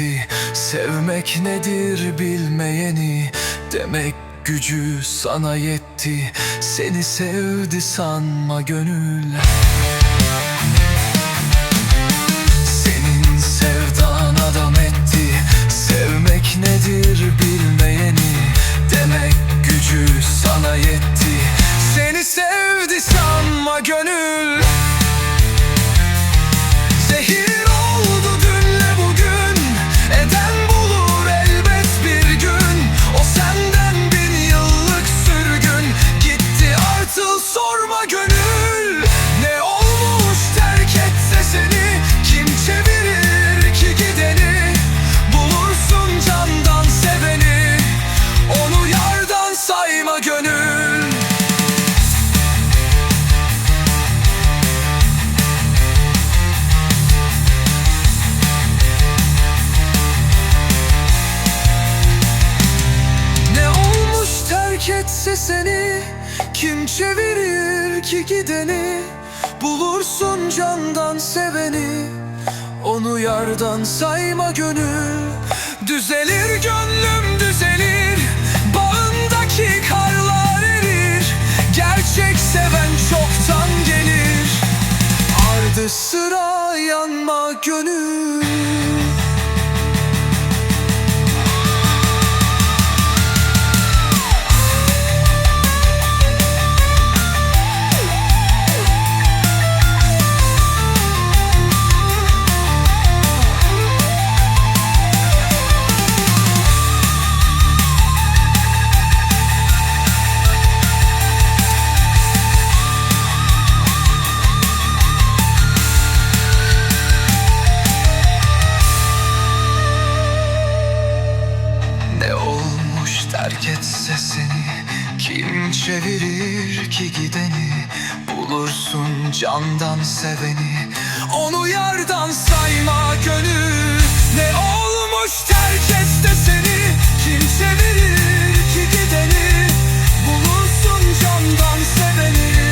etti. Sevmek nedir bilmeyeni. Demek gücü sana yetti. Seni sevdi sanma gönül. Senin sevdan adam etti. Sevmek nedir bilmeyeni. Demek gücü sana yetti. Seni sevdi sanma gönül sayma gönül. Ne olmuş terk etse seni Kim çevirir ki gideni? Bulursun candan seveni Onu yardan sayma gönül. Düzelir gönlüm düzelir Ardı sıra yanma gönül terk etse seni Kim çevirir ki gideni? Bulursun candan seveni. Onu yardan sayma gönül. Ne olmuş terk etse seni Kim çevirir ki gideni? Bulursun candan seveni.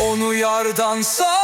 Onu yardan sayma